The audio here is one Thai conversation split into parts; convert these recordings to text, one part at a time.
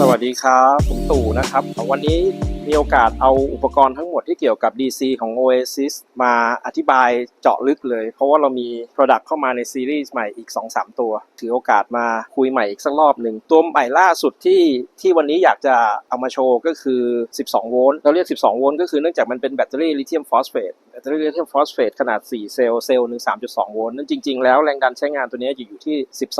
สวัสดีครับ ผมตู่นะครับ วันนี้ มีโอกาสเอาอุปกรณ์ทั้งหมดที่เกี่ยวกับ DC ของ Oasis มาอธิบายเจาะลึกเลย เพราะว่าเรามี Product เข้ามาในซีรีส์ใหม่อีก 2-3 ตัว ถือโอกาสมาคุยใหม่อีกสักรอบหนึ่งตัวใหม่ล่าสุดที่ที่วันนี้อยากจะเอามาโชว์ก็คือ 12 โวลต์เราเรียก 12 โวลต์ก็คือเนื่องจากมันเป็นแบตเตอรี่ลิเธียมฟอสเฟตแบตเตอรี่ลิเธียมฟอสเฟตขนาด 4 เซลล์เซลล์หนึ่ง3.2 โวลต์นั่นจริง ๆ แล้วแรงดันใช้งานตัวนี้จะอยู่ที่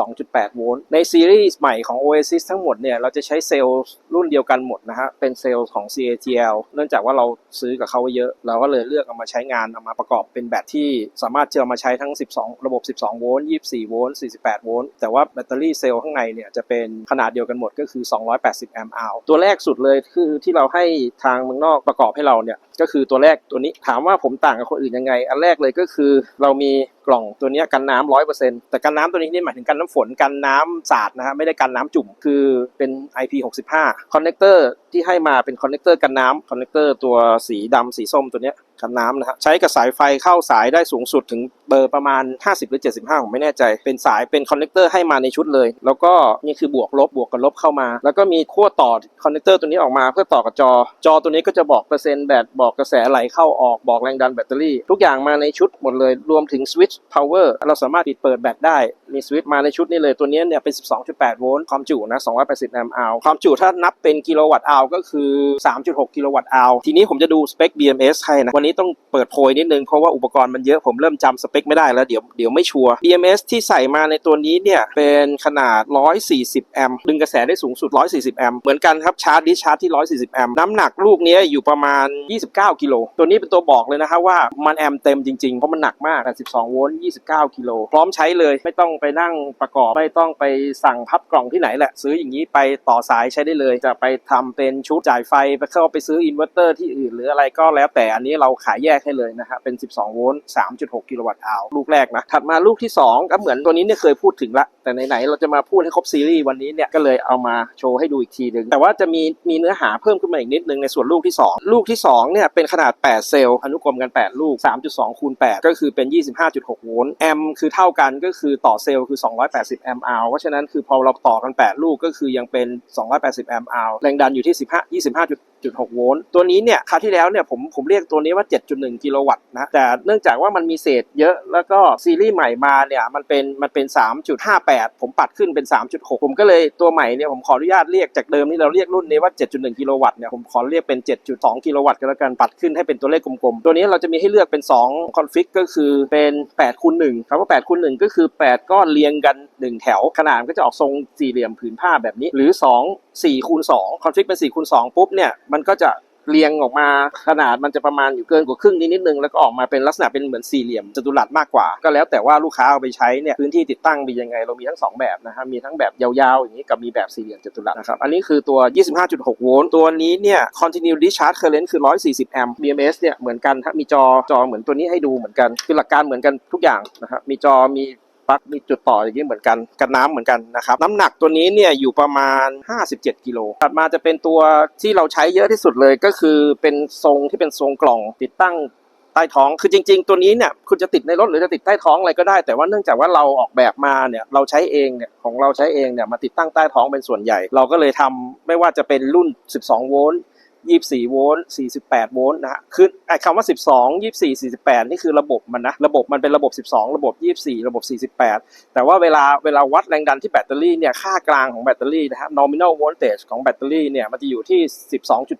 12.8 โวลต์ในซีรีส์ใหม่ของ Oasis ทั้งหมดเนี่ยเราจะใช้เซลล์รุ่นเดียวกันหมดนะฮะเป็นเซลล์ของ JTL เนื่องจากว่าเราซื้อกับเขาไว้เยอะ เราก็เลยเลือกเอามาใช้งานเอามาประกอบเป็นแบตที่สามารถจะเอามาใช้ทั้ง 12 ระบบ 12 โวลต์ 24 โวลต์ 48 โวลต์ แต่ว่าแบตเตอรี่เซลล์ข้างในเนี่ยจะเป็นขนาดเดียวกันหมดก็คือ 280 แอมป์อัลตัวแรกสุดเลยคือที่เราให้ทางเมืองนอกประกอบให้เราเนี่ย ก็คือตัวแรกตัวนี้ถามว่าผมต่างกับคนอื่นยังไง อันแรกเลยก็คือ เรามีกล่องตัวนี้กันน้ำร้อยเปอร์เซ็นต์แต่กันน้ำตัวนี้นี่หมายถึงกันน้ำฝนกันน้ำสาดนะฮะไม่ได้กันน้ำจุ่มคือเป็น IP65 คอนเนคเตอร์ที่ให้มาเป็นคอนเนคเตอร์กันน้ำคอนเนคเตอร์ตัวสีดำสีส้มตัวเนี้ย กันน้ำนะฮะใช้กับสายไฟเข้าสายได้สูงสุดถึงเบอร์ประมาณ 50 หรือ 75 ผมไม่แน่ใจ เป็นสายเป็นคอนเนคเตอร์ให้มาในชุดเลย แล้วก็นี่คือบวกลบบวกกับลบเข้ามา แล้วก็มีขั้วต่อคอนเนคเตอร์ตัวนี้ออกมาเพื่อต่อกับจอ จอตัวนี้ก็จะบอกเปอร์เซ็นต์แบตบอกกระแสไหลเข้าออกบอกแรงดันแบตเตอรี่ ทุกอย่างมาในชุดหมดเลยรวมถึงสวิตช์พาวเวอร์เราสามารถปิดเปิดแบตได้มีสวิตช์มาในชุดนี้เลยตัวนี้เนี่ยเป็น 12.8 โวลต์ความจุนะ 280 แอมป์อความจุถ้านับเป็นกิโลวัตต์อาวก็คือ 3.6 กิโลวัตต์อาวทีนี้ผมจะดูสเปค BMS ให้นะวันนี้ต้องเปิดโพยนิดนึง เพราะว่าอุปกรณ์มันเยอะผมเริ่มจำสเปคไม่ได้แล้วเดี๋ยวเดี๋ยวไม่ชัวร์ BMS ที่ใส่มาในตัวนี้เนี่ย เป็นขนาด 140 แอมป์ดึงกระแสได้สูงสุด 140 แอมป์เหมือนกันครับชาร์จดิชาร์จที่ 140 แอมป์น้ำหนักลูกนี้อยู่ประมาณ 29 กิโลตัวนี้เป็นตัวบอกเลยนะครับว่ามันแอมป์เต็มจริงๆ เพราะมันหนักมาก12โวลต์ 29 กิโลพร้อมใช้เลยไม่ต้องไปนั่งประกอบไม่ต้องไปสั่งพับกล่องที่ไหนแหละ ซื้ออย่างนี้ไปต่อสายใช้ได้เลย จะไปทำเป็นชุดจ่ายไฟไปเข้าไปซื้ออินเวอร์เตอร์ที่อื่นหรืออะไรก็แล้วแต่อันนี้เราขายแยกให้เลยนะฮะเป็น 12 โวลต์ 3.6 กิโลวัตต์อาวลูกแรกนะ ถัดมาลูกที่ 2 ก็เหมือนตัวนี้เนี่ยเคยพูดถึงละ แต่ไหนๆเราจะมาพูดให้ครบซีรีส์วันนี้เนี่ยก็เลยเอามาโชว์ให้ดูอีกทีหนึ่งแต่ว่าจะมีมีเนื้อหาเพิ่มขึ้นมาอีกนิดนึงในส่วนลูกที่ 2 ลูกที่2เนี่ยเป็นขนาด 8 เซลล์อนุกรมกัน 8 ลูก 3.2คูณ8ก็คือเป็น 25.6 โวลต์แอมป์คือเท่ากันก็คือต่อเซลล์คือ 280 แอมป์อเพราะฉะนั้นคือพอเราต่อกัน 8 ลูกก็คือยังเป็น 280 แอมป์อแรงดันอยู่ที่ 15 25 6 โวลต์ตัวนี้เนี่ยคราวที่แล้วเนี่ยผมผมเรียกตัวนี้ว่า7.1 กิโลวัตต์นะแต่เนื่องจากว่ามันมีเศษเยอะแล้วก็ซีรีส์ใหม่มาเนี่ยมันเป็นมันเป็น 3.58 ผมปัดขึ้นเป็น 3.6 ผมก็เลยตัวใหม่เนี่ยผมขออนุญาตเรียกจากเดิมที่เราเรียกรุ่นนี้ว่า 7.1 กิโลวัตต์เนี่ยผมขอเรียกเป็น 7.2 กิโลวัตต์ก็แล้วกันปัดขึ้นให้เป็นตัวเลขกลมๆ ตัวนี้เราจะมีให้เลือกเป็น 2 คอนฟิกก็คือเป็น8คูณ1ครับว่า8คูณ1ก็คือ 8 ก้อนเรียงกัน 1 แถว ขนาดก็จะออกทรงสี่เหลี่ยมผืนผ้าแบบนี้ หรือ 2 4คูณ2คอนฟิกเป็น4คูณ2ปุ๊บเนี่ยมันก็จะ เรียงออกมาขนาดมันจะประมาณอยู่เกินกว่าครึ่งนิดนิดนึงแล้วก็ออกมาเป็นลักษณะเป็นเหมือนสี่เหลี่ยมจัตุรัสมากกว่า ก็แล้วแต่ว่าลูกค้าเอาไปใช้เนี่ยพื้นที่ติดตั้งมียังไงเรามีทั้ง 2 แบบนะครับมีทั้งแบบยาวๆอย่างนี้กับมีแบบสี่เหลี่ยมจัตุรัสนะครับอันนี้คือตัว 25.6 โวลต์ตัวนี้เนี่ย continue discharge current คือ 140 แอมป์ BMS เนี่ยเหมือนกันครับมีจอจอเหมือนตัวนี้ให้ดูเหมือนกันคือหลักการเหมือนกันทุกอย่างนะครับมีจอมี ปลั๊กมีจุดต่ออย่างนี้เหมือนกันกันน้ำเหมือนกันนะครับน้ำหนักตัวนี้เนี่ยอยู่ประมาณ 57กิโลถัดมาจะเป็นตัวที่เราใช้เยอะที่สุดเลยก็คือเป็นทรงที่เป็นทรงกล่องติดตั้งใต้ท้องคือจริง ๆ ตัวนี้เนี่ยคุณจะติดในรถหรือจะติดใต้ท้องอะไรก็ได้ แต่ว่าเนื่องจากว่าเราออกแบบมาเนี่ยเราใช้เองเนี่ยของเราใช้เองเนี่ยมาติดตั้งใต้ท้องเป็นส่วนใหญ่ เราก็เลยทำไม่ว่าจะเป็นรุ่น 12 โวลต์ 24 โวลต์ 48 โวลต์นะฮะ คือไอ้คำว่า 12 24 48 นี่คือระบบมันนะ ระบบมันเป็นระบบ 12 ระบบ 24 ระบบ 48 แต่ว่าเวลาเวลาวัดแรงดันที่แบตเตอรี่เนี่ย ค่ากลางของแบตเตอรี่นะฮะ nominal voltage ของแบตเตอรี่เนี่ย มันจะอยู่ที่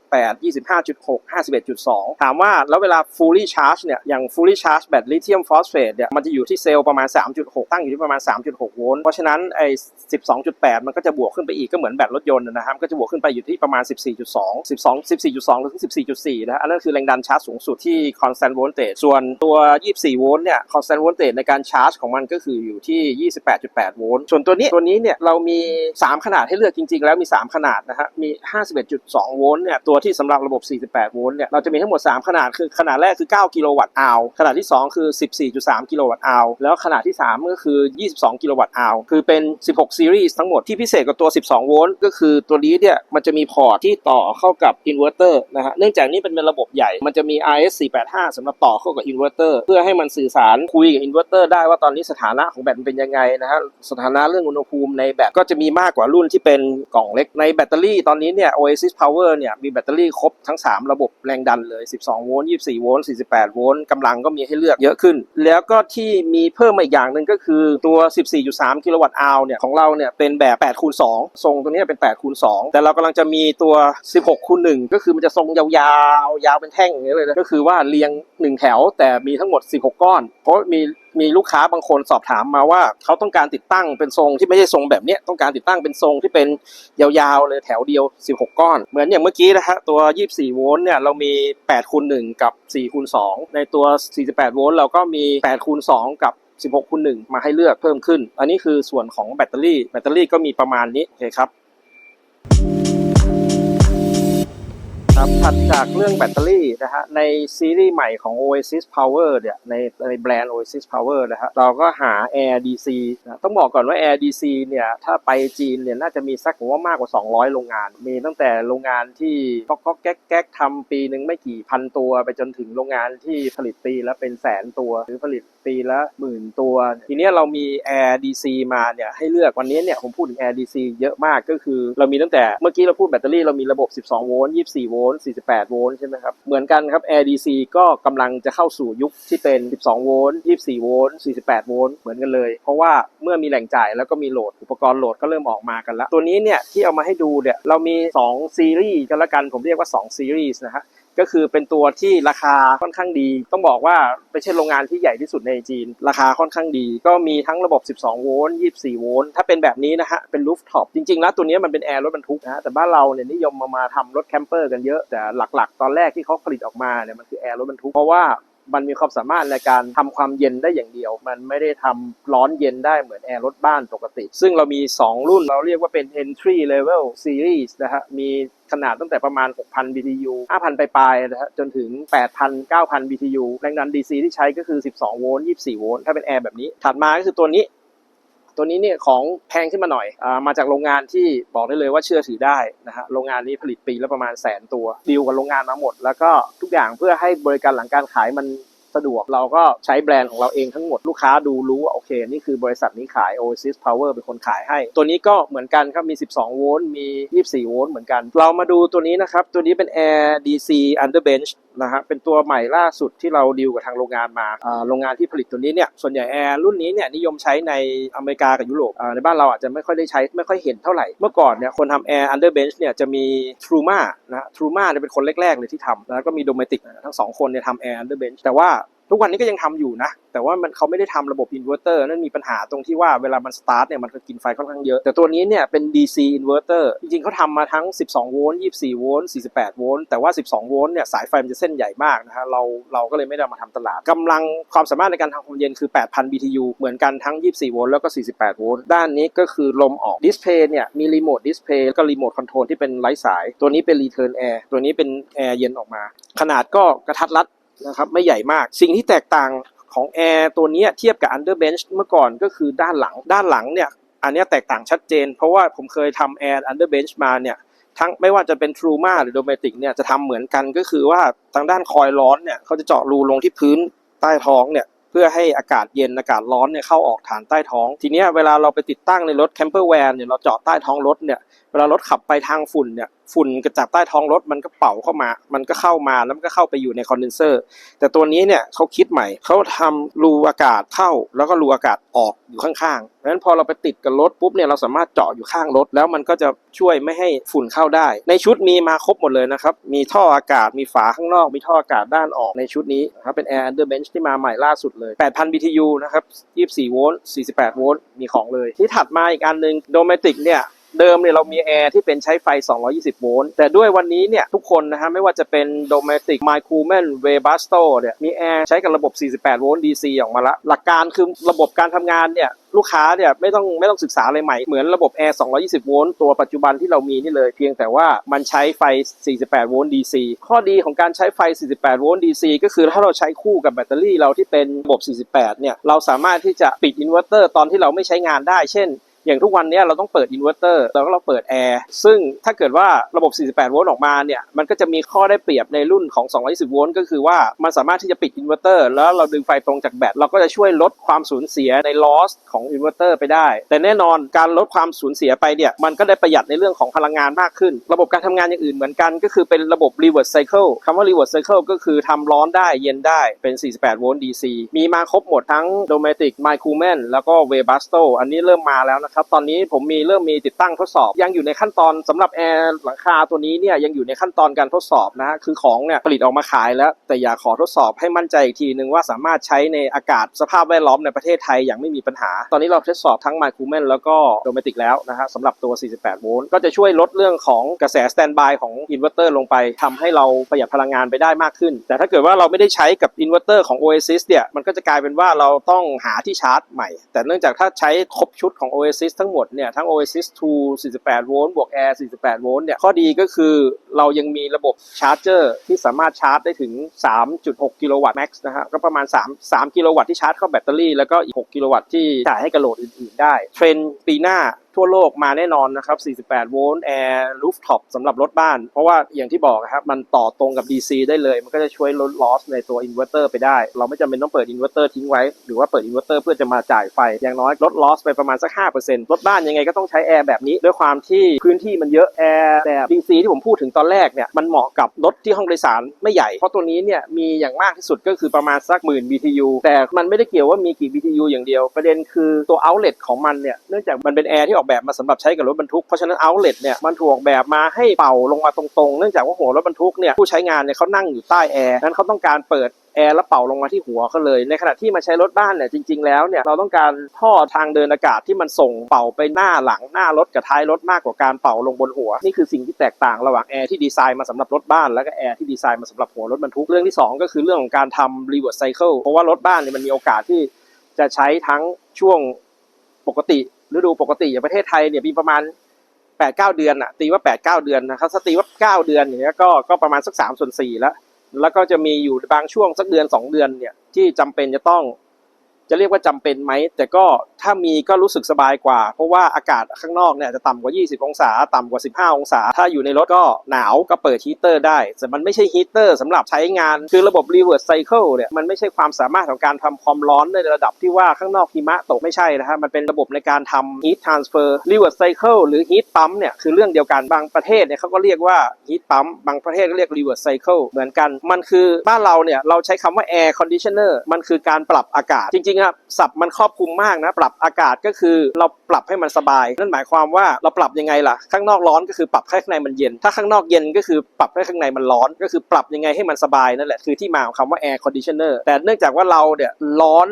12.8 25.6 51.2 ถามว่าแล้วเวลา fully charge เนี่ย อย่าง fully charge แบตลิเธียมฟอสเฟตเนี่ย มันจะอยู่ที่เซลล์ประมาณ 3.6 ตั้งอยู่ที่ประมาณ 3.6 โวลต์ เพราะฉะนั้นไอ้12.8 มันก็จะบวกขึ้นไปอีกก็เหมือนแบตรถยนต์นะครับ ก็จะบวกขึ้นไปอยู่ที่ประมาณ 14.2 12 14.2 หรือ 14.4 นะฮะอันนั้นคือแรงดันชาร์จสูงสุดที่ constant voltage ส่วนตัว 24 โวลต์เนี่ย constant voltage ในการชาร์จของมันก็คืออยู่ที่ 28.8 โวลต์ส่วนตัวนี้ตัวนี้เนี่ยเรามี 3 ขนาดให้เลือกจริง ๆ แล้วมี 3 ขนาดนะฮะมี 51.2 โวลต์เนี่ยตัวที่สำหรับระบบ 48 โวลต์เนี่ยเราจะมีทั้งหมด 3 ขนาดคือขนาดแรกคือ 9 กิโลวัตต์อาวขนาดที่ 2 คือ 14.3 กิโลวัตต์อาวแล้วขนาดที่ 3 ก็คือ 22 กิโลวัตต์อาวคือเป็น 16 ซีรีส์ทั้งหมดที่พิเศษกว่าตัว 12 โวลต์ก็คือตัวนี้เนี่ยมันจะมีพอร์ตที่ต่อเข้ากับอินเวร์เตอร์นะฮะเนื่องจากนี่เป็นระบบใหญ่มันจะมี RS 485สำหรับต่อเข้ากับอินเวอร์เตอร์เพื่อให้มันสื่อสารคุยกับอินเวอร์เตอร์ได้ว่าตอนนี้สถานะของแบตมันเป็นยังไงนะฮะสถานะเรื่องอุณหภูมิในแบตก็จะมีมากกว่ารุ่นที่เป็นกล่องเล็กในแบตเตอรี่ตอนนี้เนี่ย Oasis Power เนี่ยมีแบตเตอรี่ครบทั้ง 3 ระบบแรงดันเลย 12 โวลต์ 24 โวลต์ 48 โวลต์กำลังก็มีให้เลือกเยอะขึ้น แล้วก็ที่มีเพิ่มมาอีกอย่างหนึ่งก็คือตัว 14.3 กิโลวัตต์อาวเนี่ยของเราเนี่ยเป็นแบบ8คูณ2ทรงตัวเนี้เป็น8คูณ2แต่เรากำลังจะมีตัว 16คูณ1ก็คือมันจะทรงยาวๆ ยาวเป็นแท่งอย่างนี้ยเลยนะก็คือว่าเรียง1แถวแต่มีทั้งหมด 16 ก้อน เพราะมีมีลูกค้าบางคนสอบถามมาว่า เขาต้องการติดตั้งเป็นทรงที่ไม่ใช่ทรงแบบเนี้ยต้องการติดตั้งเป็นทรงที่เป็นยาวๆเลยแถวเดียว 16 ก้อน เหมือนอย่างเมื่อกี้นะฮะตัว 24 โวลต์เนี่ยเรามี8คูณ1กับ4คูณ2ในตัว 48 โวลต์เราก็มี8คูณ2กับ16คูณ1มาให้เลือกเพิ่มขึ้น อันนี้คือส่วนของแบตเตอรี่แบตเตอรี่ก็มีประมาณนี้โอเคครับ ครับถัดจากเรื่องแบตเตอรี่นะฮะในซีรีส์ใหม่ของ Oasis Power เนี่ยในในแบรนด์ Oasis Power นะฮะเราก็หา Air DC นะต้องบอกก่อนว่า Air DC เนี่ยถ้าไปจีนเนี่ยน่าจะมีสักผมว่ามากกว่า 200 โรงงาน มีตั้งแต่โรงงานที่ก๊อกก๊อกแก๊กแก๊กทำปีหนึ่งไม่กี่พันตัว ไปจนถึงโรงงานที่ผลิตปีและเป็นแสนตัวหรือผลิต ปีละหมื่นตัว ทีเนี้ยเรามี Air DC มาเนี่ยให้เลือกวันนี้เนี่ยผมพูดถึง Air DC เยอะมากก็คือ เรามีตั้งแต่เมื่อกี้เราพูดแบตเตอรี่เรามีระบบ 12 โวลต์ 24 โวลต์ 48 โวลต์ใช่ไหมครับ เหมือนกันครับ Air DC ก็กำลังจะเข้าสู่ยุคที่เป็น 12 โวลต์ 24 โวลต์ 48 โวลต์เหมือนกันเลย เพราะว่าเมื่อมีแหล่งจ่ายแล้วก็มีโหลดอุปกรณ์โหลดก็เริ่มออกมากันแล้ว ตัวนี้เนี่ยที่เอามาให้ดูเนี่ยเรามี 2 ซีรีส์กันละกันผมเรียกว่า 2 ซีรีส์นะฮะ ก็คือเป็นตัวที่ราคาค่อนข้างดี ต้องบอกว่าไม่ใช่โรงงานที่ใหญ่ที่สุดในจีน ราคาค่อนข้างดี ก็มีทั้งระบบ 12 โวลต์ 24 โวลต์ ถ้าเป็นแบบนี้นะฮะ เป็นลูฟท็อป จริงๆ แล้วตัวนี้มันเป็นแอร์รถบรรทุกนะฮะแต่บ้านเราเนี่ยนิยมมามาทำรถแคมเปอร์กันเยอะ แต่หลักๆ ตอนแรกที่เขาผลิตออกมาเนี่ยมันคือแอร์รถบรรทุก เพราะว่า มันมีความสามารถในการทำความเย็นได้อย่างเดียว มันไม่ได้ทำร้อนเย็นได้เหมือนแอร์รถบ้านปกติ ซึ่งเรามี 2 รุ่นเราเรียกว่าเป็น entry level series นะฮะมีขนาดตั้งแต่ประมาณ 6,000 BTU 5,000ปลายๆนะฮะจนถึง 8,000 9,000 BTU แรงดัน DC ที่ใช้ก็คือ 12 โวลต์ 24 โวลต์ ถ้าเป็นแอร์แบบนี้ ถัดมาก็คือตัวนี้ ตัวนี้เนี่ยของแพงขึ้นมาหน่อยอามาจากโรงงานที่บอกได้เลยว่าเชื่อถือได้นะฮะโรงงานนี้ผลิตปีละประมาณแสนตัวดีลกับโรงงานมาหมด แล้วก็ทุกอย่างเพื่อให้บริการหลังการขายมันสะดวกเราก็ใช้แบรนด์ของเราเองทั้งหมดลูกค้าดูรู้ว่าโอเค นี่คือบริษัทนี้ขาย Oasis Power เป็นคนขายให้ ตัวนี้ก็เหมือนกันครับ มี 12 โวลต์มี 24 โวลต์เหมือนกัน เรามาดูตัวนี้นะครับ ตัวนี้เป็น Air DC Underbench นะฮะเป็นตัวใหม่ล่าสุดที่เราดีลกับทางโรงงานมาโรงงานที่ผลิตตัวนี้เนี่ยส่วนใหญ่แอร์รุ่นนี้เนี่ยนิยมใช้ในอเมริกากับยุโรปในบ้านเราอาจจะไม่ค่อยได้ใช้ไม่ค่อยเห็นเท่าไหร่เมื่อก่อนเนี่ยคนทำแอร์ Underbench เนี่ยจะมีทรูมานะทรูมาเนี่ยเป็นคนแรกๆเลยที่ทำแล้วก็มีโดเมติกทั้งสองคนเนี่ยทำแอร์ Underbench แต่ว่า ทุกวันนี้ก็ยังทำอยู่นะ แต่ว่ามันเขาไม่ได้ทำระบบอินเวอร์เตอร์นั่นมีปัญหาตรงที่ว่าเวลามันสตาร์ทเนี่ยมันก็กินไฟค่อนข้างเยอะ แต่ตัวนี้เนี่ยเป็น DC อินเวอร์เตอร์จริงๆเขาทำมาทั้ง 12 โวลต์ 24 โวลต์ 48 โวลต์ แต่ว่า 12 โวลต์เนี่ยสายไฟมันจะเส้นใหญ่มากนะฮะ เราเราก็เลยไม่ได้มาทำตลาดกำลังความสามารถในการทำความเย็นคือ 8,000 BTU เหมือนกันทั้ง 24 โวลต์แล้วก็ 48 โวลต์ ด้านนี้ก็คือลมออกดิสเพย์เนี่ยมีรีโมทดิสเพย์แล้วก็รีโมทคอนโทรลที่เป็นไร้สาย ตัวนี้เป็นรีเทิร์นแอร์ตัวนี้เป็นแอร์เย็นออกมา ขนาดก็กระทัดรัด นะครับไม่ใหญ่มาก สิ่งที่แตกต่างของแอร์ตัวนี้เทียบกับ Underbench เมื่อก่อนก็คือด้านหลังด้านหลังเนี่ยอันนี้แตกต่างชัดเจน เพราะว่าผมเคยทำแอร์ Underbench มาเนี่ยทั้งไม่ว่าจะเป็น Truma หรือ Dometic เนี่ยจะทำเหมือนกันก็คือว่าทางด้านคอยล์ร้อนเนี่ยเขาจะเจาะรูลงที่พื้นใต้ท้องเนี่ยเพื่อให้อากาศเย็นอากาศร้อนเนี่ยเข้าออกฐานใต้ท้อง ทีนี้เวลาเราไปติดตั้งในรถแคมเปอร์แวนเนี่ยเราเจาะใต้ท้องรถเนี่ยเวลารถขับไปทางฝุ่นเนี่ย ฝุ่นกระจากใต้ท้องรถมันก็เป่าเข้ามา มันก็เข้ามาแล้วมันก็เข้าไปอยู่ในคอนเดนเซอร์ แต่ตัวนี้เนี่ยเขาคิดใหม่เขาทำรูอากาศเข้า แล้วก็รูอากาศออกอยู่ข้างๆเพราะฉะนั้นพอเราไปติดกับรถปุ๊บเนี่ยเราสามารถเจาะอยู่ข้างรถ แล้วมันก็จะช่วยไม่ให้ฝุ่นเข้าได้ ในชุดมีมาครบหมดเลยนะครับ มีท่ออากาศมีฝาข้างนอก มีท่ออากาศด้านออกในชุดนี้ครับเป็น Air Underbench ที่มาใหม่ล่าสุดเลย 8,000 BTU นะครับ 24 โวลต์ 48 โวลต์ มีของเลย ที่ถัดมาอีกอันหนึ่ง Dometic เนี่ย เดิมเนี่ยเรามีแอร์ที่เป็นใช้ไฟ 220 โวลต์ แต่ด้วยวันนี้เนี่ยทุกคนนะฮะไม่ว่าจะเป็น Dometic m y c o o m a n Webasto เนี่ยมีแอร์ใช้กับระบบ 48 โวลต์ DC ออกมาละ หลักการคือระบบการทำงานเนี่ยลูกค้าเนี่ยไม่ต้องไม่ต้องศึกษาอะไรใหม่ เหมือนระบบแอร์220 โวลต์ตัวปัจจุบันที่เรามีนี่เลย เพียงแต่ว่ามันใช้ไฟ 48 โวลต์ DC ข้อดีของการใช้ไฟ 48 โวลต์ DC ก็คือถ้าเราใช้คู่กับแบตเตอรี่เราที่เป็นระบบ 48 เนี่ยเราสามารถที่จะปิดอินเวอร์เตอร์ตอนที่เราไม่ใช้งานได้ เช่น อย่างทุกวันนี้เราต้องเปิดอินเวอร์เตอร์แล้วก็เราเปิดแอร์ซึ่งถ้าเกิดว่าระบบ 48 โวลต์ออกมาเนี่ยมันก็จะมีข้อได้เปรียบในรุ่นของ 220 โวลต์ก็คือว่ามันสามารถที่จะปิดอินเวอร์เตอร์แล้วเราดึงไฟตรงจากแบตเราก็จะช่วยลดความสูญเสียใน loss ของอินเวอร์เตอร์ไปได้ แต่แน่นอนการลดความสูญเสียไปเนี่ยมันก็ได้ประหยัดในเรื่องของพลังงานมากขึ้น ระบบการทำงานอย่างอื่นเหมือนกัน ก็คือเป็นระบบ reverse cycle คำว่า reverse cycle ก็คือทำร้อนได้เย็นได้เป็น 48 โวลต์ DC มีมาครบหมดทั้ง Dometic m i c r o m a n แล้วก็ Webasto อันนี้เริ่มมาแล้วนะครับครับ ตอนนี้ผมมีเริ่มมีติดตั้งทดสอบ ยังอยู่ในขั้นตอนสำหรับแอร์หลังคาตัวนี้เนี่ยยังอยู่ในขั้นตอนการทดสอบนะฮะคือของเนี่ยผลิตออกมาขายแล้ว แต่อยากขอทดสอบให้มั่นใจอีกทีนึงว่าสามารถใช้ในอากาศสภาพแวดล้อมในประเทศไทยอย่างไม่มีปัญหา ตอนนี้เราทดสอบทั้ง m i c r o m a n แล้วก็ Dometic แล้วนะฮะสำหรับตัว 48 โวลต์ก็จะช่วยลดเรื่องของกระแสสแตนบายของอินเวอร์เตอร์ลงไปทำให้เราประหยัดพลังงานไปได้มากขึ้น แต่ถ้าเกิดว่าเราไม่ได้ใช้กับอินเวอร์เตอร์ของ Oasis เนี่ยมันก็จะกลายเป็นว่าเราต้องหาที่ชาร์จใหม่ แต่เนื่องจากถ้าใช้ครบชุดของ Oasis ทั้งหมดเนี่ยทั้ง Oasis 2 48 โวลต์บวก Air 48 โวลต์เนี่ยข้อดีก็คือเรายังมีระบบชาร์จเจอร์ที่สามารถชาร์จได้ถึง 3.6 กิโลวัตต์แม็กซ์นะฮะก็ประมาณ 3 3 กิโลวัตต์ที่ชาร์จเข้าแบตเตอรี่ แล้วก็อีก 6 กิโลวัตต์ที่จ่ายให้กระโหลดอื่น ๆ ได้ เทรนปีหน้า ทั่วโลกมาแน่นอนนะครับ 48 โวลต์แอร์รูฟท็อปสำหรับรถบ้าน เพราะว่าอย่างที่บอกนะครับ มันต่อตรงกับ DC ได้เลย มันก็จะช่วยลดลอสในตัวอินเวอร์เตอร์ไปได้ เราไม่จำเป็นต้องเปิดอินเวอร์เตอร์ทิ้งไว้ หรือว่าเปิดอินเวอร์เตอร์เพื่อจะมาจ่ายไฟ อย่างน้อยลดลอสไปประมาณสัก 5%รถบ้านยังไงก็ต้องใช้แอร์แบบนี้ ด้วยความที่พื้นที่มันเยอะแอร์แบบ DC ที่ผมพูดถึงตอนแรกเนี่ยมันเหมาะกับรถที่ห้องโดยสารไม่ใหญ่ เพราะตัวนี้เนี่ยมีอย่างมากที่สุดก็คือประมาณสักหมื่น BTU แต่มันไม่ได้เกี่ยวว่ามีกี่ BTU อย่างเดียว ประเด็นคือตัว outlet ของมันเนี่ยเนื่องจากมันเป็นแอร์ที่ออกแบบมาสำหรับใช้กับรถบรรทุก เพราะฉะนั้น outlet เนี่ยมันถูกออกแบบมาให้เป่าลงมาตรงๆ เนื่องจากว่าหัวรถบรรทุกเนี่ยผู้ใช้งานเนี่ยเขานั่งอยู่ใต้แอร์นั้นเขาต้องการเปิดแอร์แล้วเป่าลงมาที่หัวเขาเลย ในขณะที่มาใช้รถบ้านเนี่ยจริง ๆ แล้วเนี่ยเราต้องการท่อทางเดินอากาศที่มันส่งเป่าไปหน้าหลังหน้ารถกับท้ายรถมากกว่าการเป่าลงบนหัว นี่คือสิ่งที่แตกต่างระหว่างแอร์ที่ดีไซน์มาสำหรับรถบ้านแล้วก็แอร์ที่ดีไซน์มาสำหรับหัวรถบรรทุกเรื่องที่สองก็คือเรื่องของการทำ reverse cycle เพราะว่ารถบ้านเนี่ยมันมีโอกาสที่จะใช้ทั้งช่วงปกติ ฤดูปกติอย่างประเทศไทยเนี่ยมีประมาณแปดเก้าเดือนอะตีว่าแปดเก้าเดือนนะครับถ้าตีว่าเก้าเดือนอย่างเงี้ยก็ก็ประมาณสักสามส่วนสี่แล้ว แล้วก็จะมีอยู่บางช่วงสักเดือนสองเดือนเนี่ยที่จำเป็นจะต้อง จะเรียกว่าจำเป็นไหม แต่ก็ถ้ามีก็รู้สึกสบายกว่า เพราะว่าอากาศข้างนอกเนี่ยจะต่ำกว่า 20 องศา ต่ำกว่า 15 องศา ถ้าอยู่ในรถก็หนาวก็เปิดฮีเตอร์ได้ แต่มันไม่ใช่ฮีเตอร์สำหรับใช้งาน คือระบบ reverse cycle เนี่ยมันไม่ใช่ความสามารถของการทำความร้อนในระดับที่ว่าข้างนอกหิมะตกไม่ใช่นะฮะมันเป็นระบบในการทำ heat transfer reverse cycle หรือ heat pump เนี่ยคือเรื่องเดียวกันบางประเทศเนี่ยเขาก็เรียกว่า heat pump บางประเทศก็เรียก reverse cycle เหมือนกันมันคือบ้านเราเนี่ยเราใช้คำว่า air conditioner มันคือการปรับอากาศจริงๆอะศัพท์มันครอบคลุมมากนะ ปรับอากาศก็คือเราปรับให้มันสบาย นั่นหมายความว่าเราปรับยังไงล่ะ ข้างนอกร้อนก็คือปรับให้ข้างในมันเย็น ถ้าข้างนอกเย็นก็คือปรับให้ข้างในมันร้อน ก็คือปรับยังไงให้มันสบายนั่นแหละคือที่มาของคำว่า air conditioner แต่เนื่องจากว่าเราเนี่ยร้อน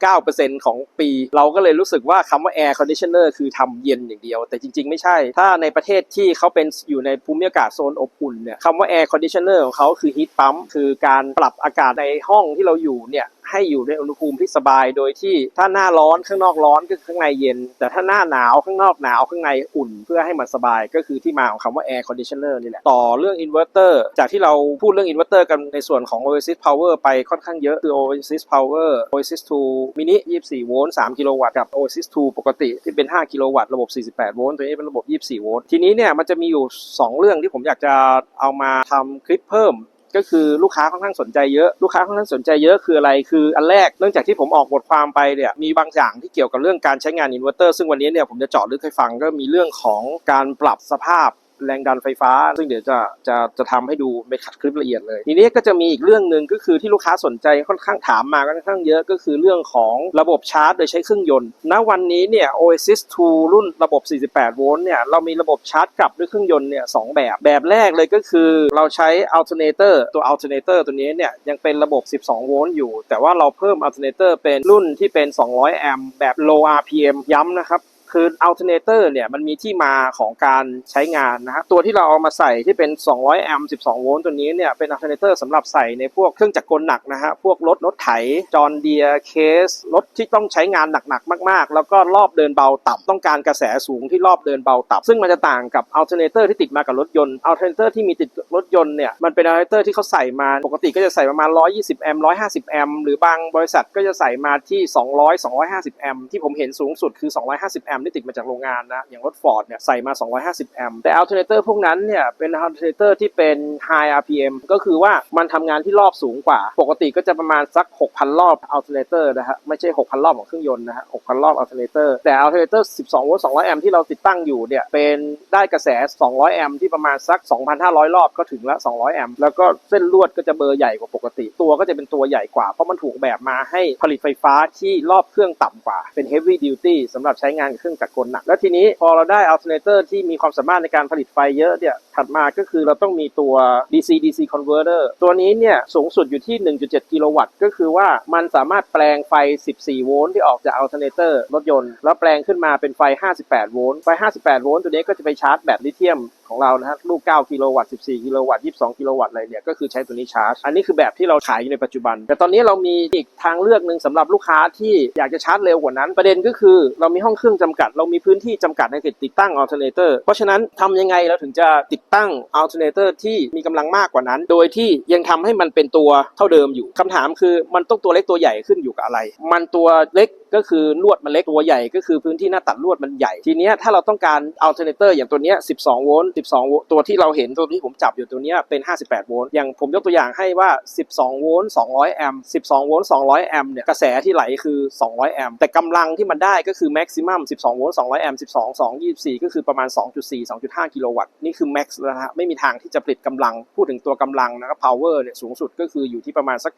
99%ของปี เราก็เลยรู้สึกว่าคำว่า air conditioner คือทำเย็นอย่างเดียว แต่จริง ๆ ไม่ใช่ ถ้าในประเทศที่เขาเป็นอยู่ในภูมิอากาศโซนอบอุ่นเนี่ยคำว่า air conditioner ของเขาคือ heat pump คือการปรับอากาศในห้องที่เราอยู่เนี่ย ให้อยู่ในอุณหภูมิที่สบายโดยที่ถ้าหน้าร้อนข้างนอกร้อนก็ข้างในเย็น แต่ถ้าหน้าหนาวข้างนอกหนาวข้างในอุ่น เพื่อให้มันสบายก็คือที่มาของคำว่า air conditioner นี่แหละต่อเรื่องอินเวอร์เตอร์จากที่เราพูดเรื่องอินเวอร์เตอร์กันในส่วนของ Oasis Power ไปค่อนข้างเยอะคือ Oasis Power Oasis 2 mini 24 โวลต์ 3 กิโลวัตต์กับ Oasis 2 ปกติที่เป็น 5 กิโลวัตต์ ระบบ 48 โวลต์ ตัวนี้เป็นระบบ 24 โวลต์ ทีนี้เนี่ยมันจะมีอยู่ 2 เรื่องที่ผมอยากจะเอามาทำคลิปเพิ่ม ก็คือลูกค้าค่อนข้างสนใจเยอะลูกค้าค่อนข้างสนใจเยอะคืออะไรคืออันแรกเนื่องจากที่ผมออกบทความไปเนี่ยมีบางอย่างที่เกี่ยวกับเรื่องการใช้งานอินเวอร์เตอร์ซึ่งวันนี้เนี่ยผมจะเจาะลึกให้ฟังก็มีเรื่องของการปรับสภาพ แรงดันไฟฟ้า ซึ่งเดี๋ยวจะจะจะทำให้ดูไม่ขัดคลิปละเอียดเลยทีนี้ก็จะมีอีกเรื่องหนึ่งก็คือที่ลูกค้าสนใจค่อนข้างถามมาค่อนข้างเยอะก็คือเรื่องของระบบชาร์จ โดยใช้เครื่องยนต์ณวันนี้เนี่ย Oasis 2 รุ่นระบบ 48 โวลต์เนี่ยเรามีระบบชาร์จกลับด้วยเครื่องยนต์เนี่ยสองแบบ แบบแรกเลยก็คือเราใช้ alternator ตัว alternator ตัวนี้เนี่ยยังเป็นระบบ 12 โวลต์อยู่ แต่ว่าเราเพิ่ม alternator เป็นรุ่นที่เป็น 200 แอมป์แบบ low RPM ย้ำนะครับ คือ alternator เตอร์เนี่ยมันมีที่มาของการใช้งานนะฮะตัวที่เราเอามาใส่ที่เป็น 200 แอมป์ 12 โวลต์ตัวนี้เนี่ยเป็น alternator สำหรับใส่ในพวกเครื่องจักรกลหนักนะฮะพวกรถรถไถจอนเดียเคสรถที่ต้องใช้งานหนักๆ มากๆ แล้วก็รอบเดินเบาต่ำต้องการกระแสสูงที่รอบเดินเบาต่ำซึ่งมันจะต่างกับ alternator ที่ติดมากับรถยนต์ alternator ที่มีติดรถยนต์เนี่ยมันเป็น alternator ที่เขาใส่มาปกติก็จะใส่ประมาณ 120 แอมป์ 150 แอมป์หรือบางบริษัทก็จะใส่มาที่ 200 250 แอมป์ที่ผมเห็นสูงสุดคือ 250 แอมป์ที่ติดมาจากโรงงานนะ อย่างรถ Ford เนี่ยใส่มา 250 แอมป์แต่อัลเทอร์เนเตอร์พวกนั้นเนี่ยเป็นอัลเทอร์เนเตอร์ที่เป็น high RPM ก็คือว่ามันทำงานที่รอบสูงกว่า ปกติก็จะประมาณสัก 6,000 รอบอัลเทอร์เนเตอร์นะฮะไม่ใช่ 6,000 รอบของเครื่องยนต์นะฮะ 6,000 รอบอัลเทอร์เนเตอร์แต่อัลเทอร์เนเตอร์ 12 โวลต์ 200 แอมป์ที่เราติดตั้งอยู่เนี่ยเป็นได้กระแส 200 แอมป์ที่ประมาณสัก 2,500 รอบก็ถึงละ 200 แอมป์แล้วก็เส้นลวดก็จะเบอร์ใหญ่กว่าปกติ ตัวก็จะเป็นตัวใหญ่กว่าเพราะมันถูกแบบมาให้ผลิตไฟฟ้าที่รอบเครื่องต่ำกว่าเป็น heavy duty สำหรับใช้งานกับเครื่องจักรกลหนักแล้วทีนี้พอเราได้อลเทอร์เนเตอร์ที่มีความสามารถในการผลิตไฟเยอะเนี่ย ถัดมาก็คือเราต้องมีตัว DC DC converter ตัวนี้เนี่ยสูงสุดอยู่ที่ 1.7 กิโลวัตต์ ก็คือว่ามันสามารถแปลงไฟ 14 โวลต์ที่ออกจาก alternator รถยนต์ แล้วแปลงขึ้นมาเป็นไฟ 58 โวลต์ ไฟ 58 โวลต์ตัวนี้ก็จะไปชาร์จแบตลิเธียมของเรานะฮะลูก 9 กิโลวัตต์ 14 กิโลวัตต์ 22 กิโลวัตต์อะไรเนี่ย ก็คือใช้ตัวนี้ชาร์จ อันนี้คือแบบที่เราขายอยู่ในปัจจุบัน แต่ตอนนี้เรามีอีกทางเลือกหนึ่งสำหรับลูกค้าที่อยากจะชาร์จเร็วกว่านั้น ประเด็นก็คือเรามีห้องเครื่องจำกัด เรามีพื้นที่จำกัดในการติดตั้ง alternator เพราะฉะนั้นทำยังไงเราถึงจะติด ตั้ง alternator ที่มีกำลังมากกว่านั้น โดยที่ยังทำให้มันเป็นตัวเท่าเดิมอยู่คำถามคือมันต้องตัวเล็กตัวใหญ่ขึ้นอยู่กับอะไร มันตัวเล็กก็คือลวดมันเล็กตัวใหญ่ก็คือพื้นที่หน้าตัดลวดมันใหญ่ ทีเนี้ยถ้าเราต้องการ alternator อร์อย่างตัวเนี้ย 12 โวลต์ 12 โวลต์ตัวที่เราเห็นตัวที่ผมจับอยู่ตัวเนี้ยเป็น 58 โวลต์ อย่างผมยกตัวอย่างให้ว่า 12 โวลต์ 200 แอมป์ 12 โวลต์ 200 แอมป์เนี่ยกระแสที่ไหลคือ 200 แอมป์ แต่กำลังที่มันได้ก็คือ maximum 12 โวลต์ 200 แอมป์ 12 2 24 ก็คือประมาณ 2.4 2.5 กิโลวัตต์ นี่คือ max แล้วนะฮะไม่มีทางที่จะผลิตกำลังพูดถึงตัวกำลังนะครับ power เนี่ยสูงสุดก็คืออยู่ที่ประมาณสัก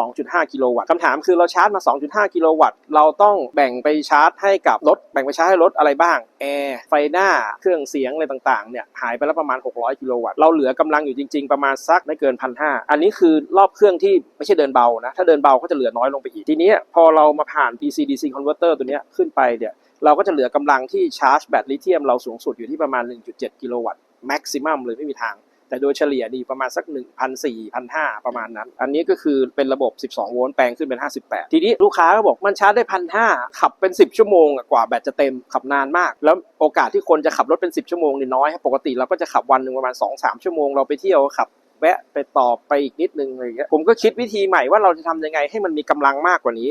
2.5 กิโลวัตต์คำถามคือเราชาร์จมา 2.5 กิโลวัตต์ เราต้องแบ่งไปชาร์จให้กับรถ แบ่งไปชาร์จให้รถอะไรบ้าง แอร์ ไฟหน้า เครื่องเสียงอะไรต่างๆ เนี่ยหายไปแล้วประมาณ 600 กิโลวัตต์ เราเหลือกำลังอยู่จริง ๆ ประมาณสักไม่เกิน1,500อันนี้คือรอบเครื่องที่ไม่ใช่เดินเบานะ ถ้าเดินเบาก็จะเหลือน้อยลงไปอีก ทีนี้พอเรามาผ่าน DC DC converter ตัวเนี้ยขึ้นไปเนี่ยเราก็จะเหลือกำลังที่ชาร์จแบตลิเธียมเราสูงสุดอยู่ที่ประมาณ 1.7 กิโลวัตต์ แม็กซิมัมเลยไม่มีทาง แต่โดยเฉลี่ยดีประมาณสัก 1 4 0 0 0ประมาณนั้น อันนี้ก็คือเป็นระบบ 12 โวลต์แปลงขึ้นเป็น 58 ทีนี้ลูกค้าก็บอกมันชาร์จได้1,500ขับเป็น 10 ชั่วโมงกว่าแบตจะเต็มขับนานมาก แล้วโอกาสที่คนจะขับรถเป็น 10 ชั่วโมงนี่น้อยปกติเราก็จะขับวันหนึ่งประมาณ 2-3 ชั่วโมงเราไปเที่ยวขับแวะไปต่อไปอีกนิดนึงอะไรเงี้ยผมก็คิดวิธีใหม่ว่าเราจะทำยังไงให้มันมีกำลังมากกว่านี้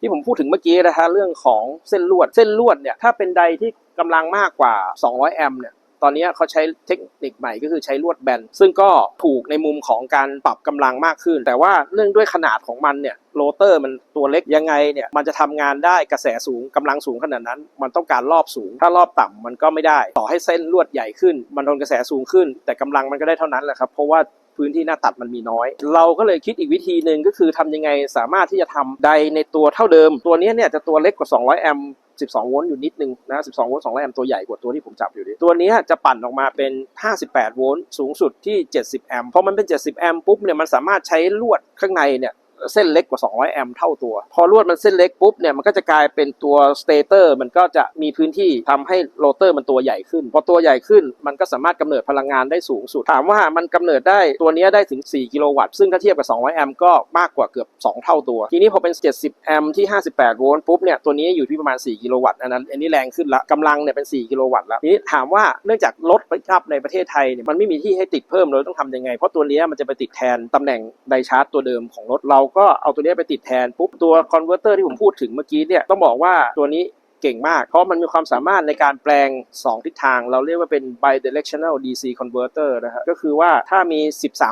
ที่ผมพูดถึงเมื่อกี้นะฮะเรื่องของเส้นลวด เส้นลวดเนี่ยถ้าเป็นใดที่กำลังมากกว่า 200 แอมป์เนี่ย ตอนนี้เขาใช้เทคนิคใหม่ก็คือใช้ลวดแบน ซึ่งก็ถูกในมุมของการปรับกำลังมากขึ้น แต่ว่าเนื่องด้วยขนาดของมันเนี่ยโรเตอร์มันตัวเล็กยังไงเนี่ยมันจะทำงานได้กระแสสูงกำลังสูงขนาดนั้น มันต้องการรอบสูง ถ้ารอบต่ำมันก็ไม่ได้ ต่อให้เส้นลวดใหญ่ขึ้น มันทนกระแสสูงขึ้น แต่กำลังมันก็ได้เท่านั้นแหละครับเพราะว่าพื้นที่หน้าตัดมันมีน้อย เราก็เลยคิดอีกวิธีหนึ่งก็คือทำยังไงสามารถที่จะทำไดในตัวเท่าเดิม ตัวนี้เนี่ยจะตัวเล็กกว่า 200 แอมป์ 12 โวลต์อยู่นิดนึงนะ12 โวลต์2แอมป์ตัวใหญ่กว่าตัวที่ผมจับอยู่ดีตัวนี้จะปั่นออกมาเป็น 58 โวลต์สูงสุดที่ 70 แอมป์พอมันเป็น 70 แอมป์ปุ๊บเนี่ยมันสามารถใช้ลวดข้างในเนี่ย เส้นเล็กกว่า 200 แอมป์เท่าตัว พอลวดมันเส้นเล็กปุ๊บเนี่ยมันก็จะกลายเป็นตัวสเตเตอร์มันก็จะมีพื้นที่ทำให้โรเตอร์มันตัวใหญ่ขึ้น พอตัวใหญ่ขึ้นมันก็สามารถกำเนิดพลังงานได้สูงสุด ถามว่ามันกำเนิดได้ตัวนี้ได้ถึง 4 กิโลวัตต์ ซึ่งถ้าเทียบกับ 200 แอมป์ก็มากกว่าเกือบ 2 เท่าตัว ทีนี้พอเป็น 70 แอมป์ที่ 58 โวลต์ปุ๊บเนี่ยตัวนี้อยู่ที่ประมาณ 4 กิโลวัตต์อันนั้นอันนี้แรงขึ้นละกำลังเนี่ยเป็น 4 กิโลวัตต์ล้วทีนี้ถามว่าเนื่องจากรถปิกอัพในประเทศไทยเนี่ยมันไม่มีที่ให้ติดเพิ่มเลยต้องทำยังไง เพราะตัวนี้มันจะไปติดแทนตำแหน่งไดชาร์จตัวเดิมของรถเราก็เอาตัวนี้ไปติดแทนปุ๊บตัวคอนเวอร์เตอร์ที่ผมพูดถึงเมื่อกี้เนี่ยต้องบอกว่าตัวนี้ เก่งมาก เพราะมันมีความสามารถในการแปลง 2 ทิศทาง เราเรียกว่าเป็น bidirectional DC converter นะฮะก็คือว่าถ้ามี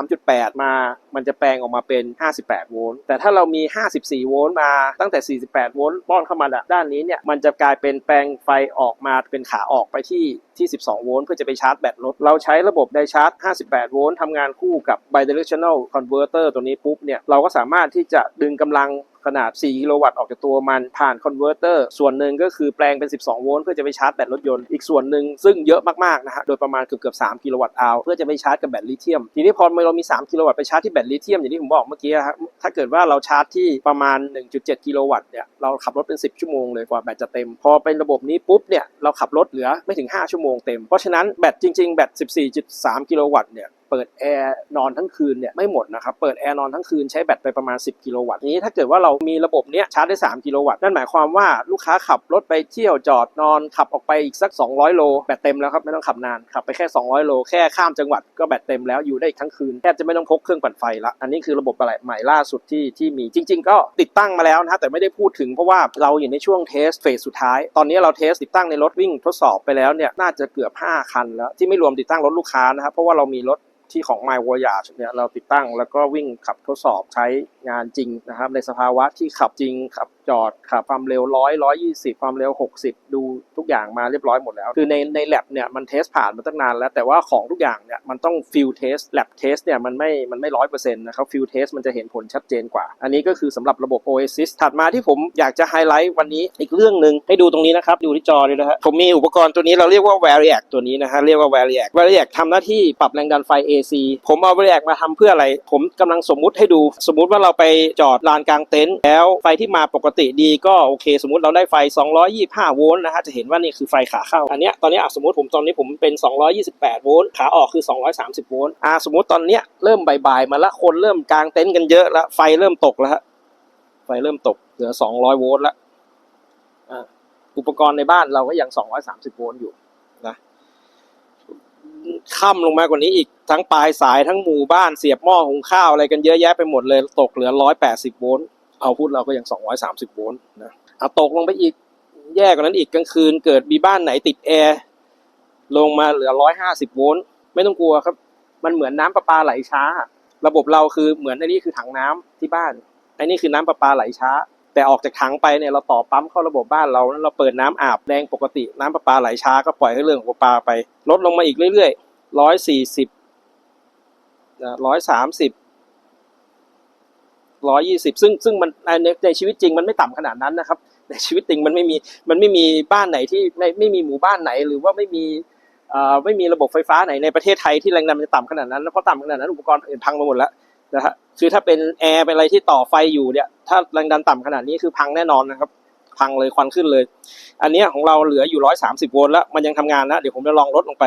13.8 มา มันจะแปลงออกมาเป็น 58 โวลต์ แต่ถ้าเรามี 54 โวลต์มาตั้งแต่ 48 โวลต์ป้อนเข้ามาด้านนี้เนี่ย มันจะกลายเป็นแปลงไฟออกมาเป็นขาออกไปที่ที่ 12 โวลต์เพื่อจะไปชาร์จแบตรถ เราใช้ระบบไดชาร์จ 58 โวลต์ทำงานคู่กับ bidirectional converter ตัวนี้ปุ๊บเนี่ย เราก็สามารถที่จะดึงกำลัง ขนาด 4 กิโลวัตต์ออกจากตัวมันผ่านคอนเวอร์เตอร์ส่วนหนึ่งก็คือแปลงเป็น 12 โวลต์เพื่อจะไปชาร์จแบตรถยนต์อีกส่วนหนึ่งซึ่งเยอะมากๆนะฮะโดยประมาณเกือบเกือบ3กิโลวัตต์อาวเพื่อจะไปชาร์จกับแบตลิเธียม ทีนี้พอเรามี 3 กิโลวัตต์ไปชาร์จที่แบตลิเธียมอย่างที่ผมบอกเมื่อกี้ฮะถ้าเกิดว่าเราชาร์จที่ประมาณ 1.7 กิโลวัตต์เนี่ยเราขับรถเป็น 10 ชั่วโมงเลยกว่าแบตจะเต็ม พอเป็นระบบนี้ปุ๊บเนี่ยเราขับรถเหลือไม่ถึง 5 ชั่วโมงเต็มเพราะฉะนั้นแบตจริงๆแบต 14.3 กิโลวัตต์เนี่ย เปิดแอร์นอนทั้งคืนเนี่ยไม่หมดนะครับ เปิดแอร์นอนทั้งคืนใช้แบตไปประมาณ 10 กิโลวัตต์นี้ถ้าเกิดว่าเรามีระบบเนี้ยชาร์จได้ 3 กิโลวัตต์นั่นหมายความว่าลูกค้าขับรถไปเที่ยวจอดนอนขับออกไปอีกสัก 200 โลแบตเต็มแล้วครับไม่ต้องขับนานขับไปแค่ 200 โลแค่ข้ามจังหวัดก็แบตเต็มแล้วอยู่ได้อีกทั้งคืนแทบจะไม่ต้องพกเครื่องปั่นไฟละอันนี้คือระบบอะไรใหม่ล่าสุดที่ที่มีจริง ๆ ก็ติดตั้งมาแล้วนะฮะแต่ไม่ได้พูดถึงเพราะว่าเราอยู่ในช่วงเทสเฟสสุดท้าย ตอนนี้เราเทสติดตั้งในรถวิ่งทดสอบไปแล้วเนี่ยน่าจะเกือบ 5 คันแล้ว ที่ไม่รวมติดตั้งรถลูกค้านะครับเพราะว่าเรามีรถ ที่ของ My Voyage เนี่ยเราติดตั้งแล้วก็วิ่งขับทดสอบใช้งานจริงนะครับ ในสภาวะที่ขับจริง ขับจอดขับความเร็วร้อยร้อยยี่สิบความเร็ว 60 ดูทุกอย่างมาเรียบร้อยหมดแล้ว คือในใน lab เนี่ยมันเทสผ่านมาตั้งนานแล้วแต่ว่าของทุกอย่างเนี่ยมันต้อง field test lab test เนี่ยมันไม่มันไม่ร้อยเปอร์เซ็นต์นะครับ field test มันจะเห็นผลชัดเจนกว่า อันนี้ก็คือสำหรับระบบ Oasis ถัดมาที่ผมอยากจะไฮไลท์วันนี้อีกเรื่องหนึ่งให้ดูตรงนี้นะครับดูที่จอเลยนะฮะผมมีอุปกรณ์ตัวนี้เราเรียกว่า Variac ตัวนี้นะฮะเรียกว่า Variac Variac ทำหน้าที่ปรับแรงดันไฟ AC ผมเอา Variac มาทำเพื่ออะไร ผมกำลังสมมุติให้ดู สมมุติว่าเราไปจอดลานกลางเต็นท์แล้วไฟที่มาปกติดีก็โอเค สมมติเราได้ไฟ 225 โวลต์นะฮะจะเห็นว่านี่คือไฟขาเข้า อันเนี้ยตอนนี้สมมติผมตอนนี้ผมเป็น 228 โวลต์ขาออกคือ 230 โวลต์อ่าสมมติตอนเนี้ยเริ่มบ่ายๆมาละคนเริ่มกลางเต็นท์กันเยอะล้วไฟเริ่มตกแล้วฮะไฟเริ่มตกเหลือ 200 โวลต์ล้วอ่าอุปกรณ์ในบ้านเราก็ยัง 230 โวลต์อยู่ ค่ำลงมากว่านี้อีกทั้งปลายสายทั้งหมู่บ้านเสียบหม้อหุงข้าวอะไรกันเยอะแยะไปหมดเลย ตกเหลือ 180 โวลต์เอาพูดเราก็ยัง 230 โวลต์นะเอาตกลงไปอีกแย่กว่านั้นอีกกลางคืนเกิดมีบ้านไหนติดแอร์ลงมาเหลือ 150 โวลต์ไม่ต้องกลัวครับ มันเหมือนน้ำประปาไหลช้า ระบบเราคือเหมือนอันนี้คือถังน้ำที่บ้านอันนี้คือน้ำประปาไหลช้า แต่ออกจากถังไปเนี่ยเราต่อปั๊มเข้าระบบบ้านเราแล้วเราเปิดน้ำอาบแรงปกติ น้ำประปาไหลช้าก็ปล่อยให้เรื่องของประปาไป ลดลงมาอีกเรื่อยๆร้อยสี่สิบร้อยสามสิบร้อยยี่สิบซึ่งซึ่งมันในในชีวิตจริงมันไม่ต่ำขนาดนั้นนะครับ ในชีวิตจริงมันไม่มีมันไม่มีบ้านไหนที่ไม่ไม่มีหมู่บ้านไหนหรือว่าไม่มีอ่อไม่มีระบบไฟฟ้าไหนในประเทศไทยที่แรงดันมันจะต่ำขนาดนั้นเพราะต่ำขนาดนั้นอุปกรณ์อื่นพังไปหมดแล้ว นะฮะคือถ้าเป็นแอร์เป็นอะไรที่ต่อไฟอยู่เนี่ย ถ้าแรงดันต่ำขนาดนี้คือพังแน่นอนนะครับ พังเลยควันขึ้นเลย อันนี้ของเราเหลืออยู่ร้อยสามสิบโวลต์แล้ว มันยังทำงานนะ เดี๋ยวผมจะลองลดลงไป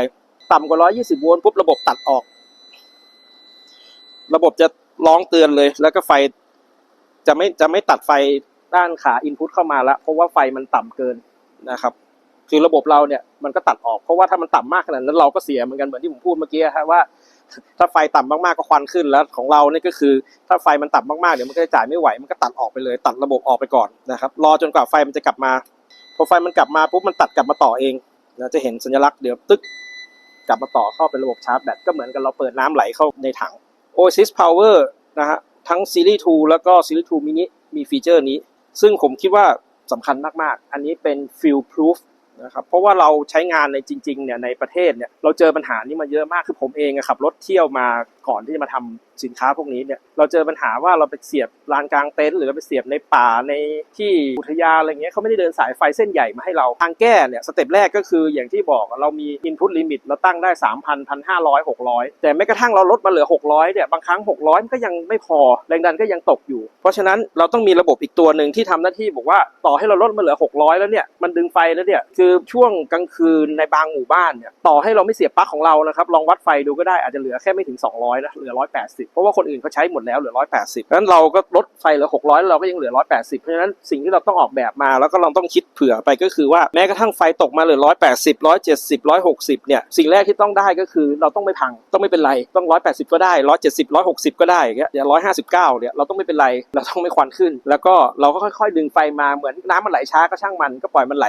ต่ำกว่าร้อยี่สิบโวลต์ปุ๊บระบบตัดออก ระบบจะร้องเตือนเลย แล้วก็ไฟ จะไม่จะไม่ตัดไฟด้านขาอินพุตเข้ามาแล้วเพราะว่าไฟมันต่ำเกินนะครับ คือระบบเราเนี่ยมันก็ตัดออกเพราะว่าถ้ามันต่ำมากขนาดนั้นเราก็เสียเหมือนกันเหมือนที่ผมพูดเมื่อกี้ฮะว่า ถ้าไฟต่ำมากๆก็ควันขึ้นแล้วของเราเนี่ยก็คือ ถ้าไฟมันต่ำมากๆเดี๋ยวมันก็จะจ่ายไม่ไหวมันก็ตัดออกไปเลย ตัดระบบออกไปก่อนนะครับรอจนกว่าไฟมันจะกลับมาพอไฟมันกลับมาปุ๊บมันตัดกลับมาต่อเองเราจะเห็นสัญลักษณ์เดี๋ยวตึ๊กกลับมาต่อเข้าเป็นระบบชาร์จแบตก็เหมือนกับเราเปิดน้ำไหลเข้าในถัง Oasis Power นะฮะทั้งซีรีส์2แล้วก็ซีรีส์2 mini มีฟีเจอร์นี้ ซึ่งผมคิดว่าสำคัญมากๆ อันนี้เป็น field proof นะครับเพราะว่าเราใช้งานในจริงๆเนี่ยในประเทศเนี่ยเราเจอปัญหานี้มาเยอะมากคือผมเองขับรถเที่ยวมาก่อนที่จะมาทำสินค้าพวกนี้เนี่ยเราเจอปัญหาว่าเราไปเสียบลานกลางเต็นท์หรือเราไปเสียบในป่าในที่อุทยานอะไรเงี้ยเขาไม่ได้เดินสายไฟเส้นใหญ่มาให้เราทางแก้เนี่ยสเต็ปแรกก็คืออย่างที่บอกเรามี input limit เราตั้งได้ 3,000 1,500 600 แต่แม้กระทั่งเราลดมาเหลือ 600เนี่ยบางครั้ง 600 มันก็ยังไม่พอแรงดันก็ยังตกอยู่ เพราะฉะนั้นเราต้องมีระบบอีกตัวหนึ่งที่ทำหน้าที่บอกว่าต่อให้เราลดมาเหลือ 600 แล้วเนี่ยมันดึงไฟแล้วเนี่ยคือช่วงกลางคืนในบางหมู่บ้านเนี่ยต่อให้เราไม่เสียบปลั๊กของเรานะครับลองวัดไฟดูก็ได้อาจจะเหลือแค่ไม่ถึง 200นะเหลือ 180 180 เพราะว่าคนอื่นเขาใช้หมดแล้วเหลือ 180งั้นเราก็ลดไฟเหลือ 600 เราก็ยังเหลือ 180 เพราะฉะนั้นสิ่งที่เราต้องออกแบบมาแล้วก็เราต้องคิดเผื่อไปก็คือว่าแม้กระทั่งไฟตกมาเหลือ 180 170 160 เนี่ยสิ่งแรกที่ต้องได้ก็คือเราต้องไม่พังต้องไม่เป็นไรต้อง 180 ก็ได้ 170 160 ก็ได้อย่างเงี้ยเดี๋ยว159 เนี่ยเราต้องไม่เป็นไรเราต้องไม่ควันขึ้น แล้วก็เราก็ค่อยๆ ดึงไฟมาเหมือนน้ำมันไหลช้าก็ช่างมันก็ปล่อยมันไหล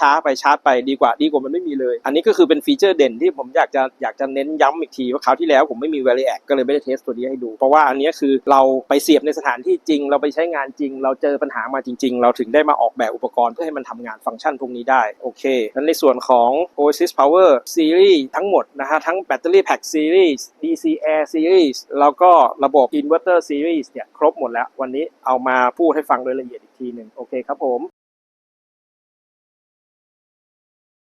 ช้าๆไปชาร์จไปดีกว่าดีกว่ามันไม่มีเลย อันนี้ก็คือเป็นฟีเจอร์เด่นที่ผมอยากจะอยากจะเน้นย้ำอีกทีว่าคราวที่แล้วผมไม่มี Variac ก็เลยไม่ได้เทสตัวนี้ให้ดู เพราะว่าอันนี้คือเราไปเสียบในสถานที่จริง เราไปใช้งานจริง เราเจอปัญหามาจริง ๆ เราถึงได้มาออกแบบอุปกรณ์เพื่อให้มันทำงานฟังก์ชันพวกนี้ได้โอเคนั้นในส่วนของ Oasis Power Series ทั้งหมดนะฮะทั้ง Battery Pack Series DC Air Series แล้วก็ระบบ Inverter Series เนี่ยครบหมดแล้ว วันนี้เอามาพูดให้ฟังโดยละเอียดอีกทีหนึ่งโอเคครับผม